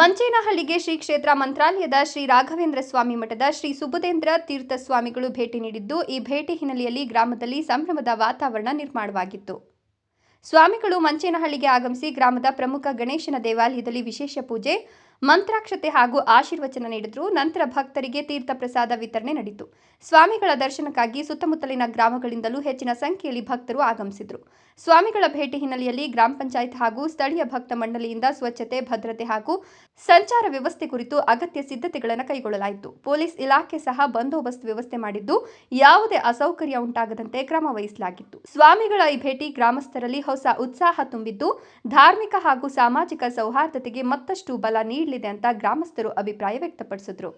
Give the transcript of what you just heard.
ಮಂಚೇನಹಳ್ಳಿಗೆ ಶ್ರೀ ಕ್ಷೇತ್ರ ಮಂತ್ರಾಲಯದ ಶ್ರೀ ರಾಘವೇಂದ್ರ ಸ್ವಾಮಿ ಮಠದ ಶ್ರೀ ಸುಬುಧೇಂದ್ರ ತೀರ್ಥ ಸ್ವಾಮಿಗಳು ಭೇಟಿ ನೀಡಿದ್ದು, ಈ ಭೇಟಿ ಹಿನ್ನೆಲೆಯಲ್ಲಿ ಗ್ರಾಮದಲ್ಲಿ ಸಂಭ್ರಮದ ವಾತಾವರಣ ನಿರ್ಮಾಣವಾಗಿತ್ತು. ಸ್ವಾಮಿಗಳು ಮಂಚೇನಹಳ್ಳಿಗೆ ಆಗಮಿಸಿ ಗ್ರಾಮದ ಪ್ರಮುಖ ಗಣೇಶನ ದೇವಾಲಯದಲ್ಲಿ ವಿಶೇಷ ಪೂಜೆ ಮಂತ್ರಾಕ್ಷತೆ ಹಾಗೂ ಆಶೀರ್ವಚನ ನೀಡಿದ್ರು. ನಂತರ ಭಕ್ತರಿಗೆ ತೀರ್ಥ ಪ್ರಸಾದ ವಿತರಣೆ ನಡೆಯಿತು ಸ್ವಾಮಿಗಳ ದರ್ಶನಕ್ಕಾಗಿ ಸುತ್ತಮುತ್ತಲಿನ ಗ್ರಾಮಗಳಿಂದಲೂ ಹೆಚ್ಚಿನ ಸಂಖ್ಯೆಯಲ್ಲಿ ಭಕ್ತರು ಆಗಮಿಸಿದ್ರು. ಸ್ವಾಮಿಗಳ ಭೇಟಿ ಹಿನ್ನೆಲೆಯಲ್ಲಿ ಗ್ರಾಮ ಪಂಚಾಯತ್ ಹಾಗೂ ಸ್ಥಳೀಯ ಭಕ್ತ ಮಂಡಳಿಯಿಂದ ಸ್ವಚ್ಛತೆ, ಭದ್ರತೆ ಹಾಗೂ ಸಂಚಾರ ವ್ಯವಸ್ಥೆ ಕುರಿತು ಅಗತ್ಯ ಸಿದ್ಧತೆಗಳನ್ನು ಕೈಗೊಳ್ಳಲಾಯಿತು. ಪೊಲೀಸ್ ಇಲಾಖೆ ಸಹ ಬಂದೋಬಸ್ತ್ ವ್ಯವಸ್ಥೆ ಮಾಡಿದ್ದು, ಯಾವುದೇ ಅಸೌಕರ್ಯ ಉಂಟಾಗದಂತೆ ಕ್ರಮ ವಹಿಸಲಾಗಿತ್ತು. ಸ್ವಾಮಿಗಳ ಈ ಭೇಟಿ ಗ್ರಾಮಸ್ಥರಲ್ಲಿ ಹೊಸ ಉತ್ಸಾಹ ತುಂಬಿದ್ದು, ಧಾರ್ಮಿಕ ಹಾಗೂ ಸಾಮಾಜಿಕ ಸೌಹಾರ್ದತೆಗೆ ಮತ್ತಷ್ಟು ಬಲ ನೀಡಲಿದೆ ಅಂತ ಗ್ರಾಮಸ್ಥರು ಅಭಿಪ್ರಾಯ ವ್ಯಕ್ತಪಡಿಸಿದ್ರು.